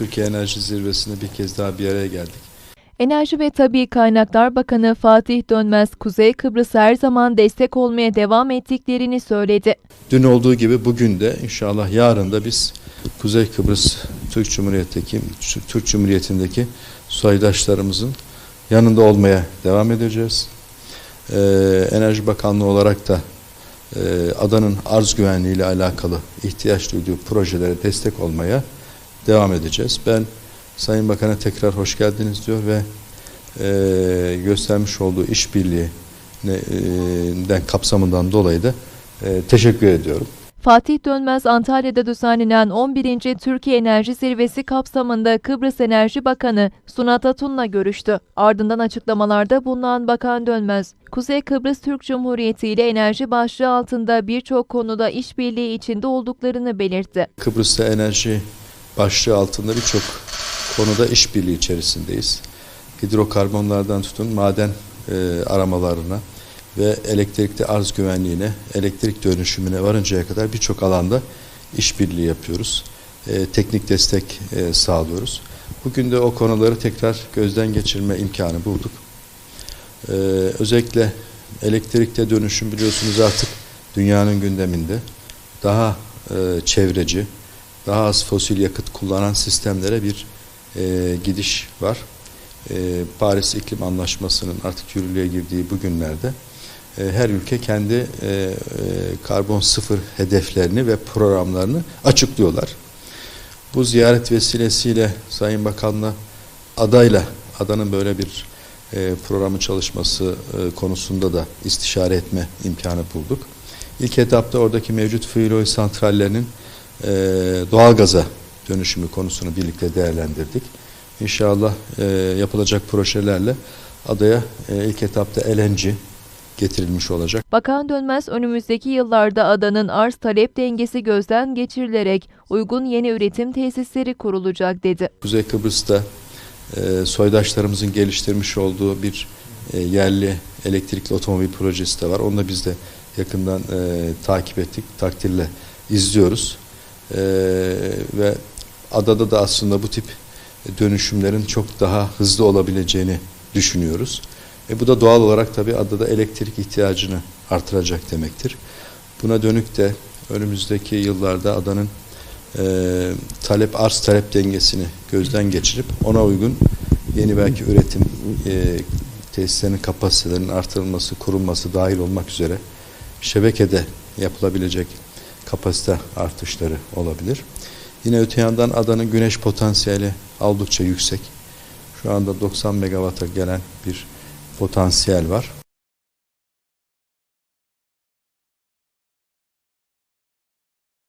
Türkiye Enerji Zirvesi'nde bir kez daha bir araya geldik. Enerji ve Tabii Kaynaklar Bakanı Fatih Dönmez, Kuzey Kıbrıs'a her zaman destek olmaya devam ettiklerini söyledi. Dün olduğu gibi bugün de inşallah yarın da biz Kuzey Kıbrıs Türk Cumhuriyeti'ndeki Türk Cumhuriyeti'ndeki soydaşlarımızın yanında olmaya devam edeceğiz. Ee, Enerji Bakanlığı olarak da e, adanın arz güvenliği ile alakalı ihtiyaç duyduğu projelere destek olmaya devam edeceğiz. Ben Sayın Bakan'a tekrar hoş geldiniz diyor ve e, göstermiş olduğu işbirliğinden kapsamından dolayı da e, teşekkür ediyorum. Fatih Dönmez, Antalya'da düzenlenen 11. Türkiye Enerji Zirvesi kapsamında Kıbrıs Enerji Bakanı Sunat Atun'la görüştü. Ardından açıklamalarda bulunan Bakan Dönmez, Kuzey Kıbrıs Türk Cumhuriyeti ile enerji başlığı altında birçok konuda işbirliği içinde olduklarını belirtti. Kıbrıs'ta enerji başlığı altında birçok konuda işbirliği içerisindeyiz. Hidrokarbonlardan tutun maden e, aramalarına ve elektrikte arz güvenliğine, elektrik dönüşümüne varıncaya kadar birçok alanda işbirliği yapıyoruz. E, teknik destek e, sağlıyoruz. Bugün de o konuları tekrar gözden geçirme imkanı bulduk. E, özellikle elektrikte dönüşüm biliyorsunuz artık dünyanın gündeminde. Daha e, çevreci, daha az fosil yakıt kullanan sistemlere bir e, gidiş var. E, Paris İklim Anlaşması'nın artık yürürlüğe girdiği bu günlerde e, her ülke kendi e, e, karbon sıfır hedeflerini ve programlarını açıklıyorlar. Bu ziyaret vesilesiyle Sayın Bakan'la adayla adanın böyle bir e, programı çalışması e, konusunda da istişare etme imkanı bulduk. İlk etapta oradaki mevcut fuel santrallerinin e, doğalgaza dönüşümü konusunu birlikte değerlendirdik. İnşallah e, yapılacak projelerle adaya e, ilk etapta LNG getirilmiş olacak. Bakan Dönmez önümüzdeki yıllarda adanın arz talep dengesi gözden geçirilerek uygun yeni üretim tesisleri kurulacak dedi. Kuzey Kıbrıs'ta e, soydaşlarımızın geliştirmiş olduğu bir e, yerli elektrikli otomobil projesi de var. Onu da biz de yakından e, takip ettik, takdirle izliyoruz. E, ve adada da aslında bu tip dönüşümlerin çok daha hızlı olabileceğini düşünüyoruz. E bu da doğal olarak tabii adada elektrik ihtiyacını artıracak demektir. Buna dönük de önümüzdeki yıllarda adanın e, talep arz talep dengesini gözden geçirip ona uygun yeni belki üretim e, tesislerinin kapasitelerinin artırılması, kurulması dahil olmak üzere şebekede yapılabilecek kapasite artışları olabilir. Yine öte yandan adanın güneş potansiyeli oldukça yüksek. Şu anda 90 megawata gelen bir potansiyel var.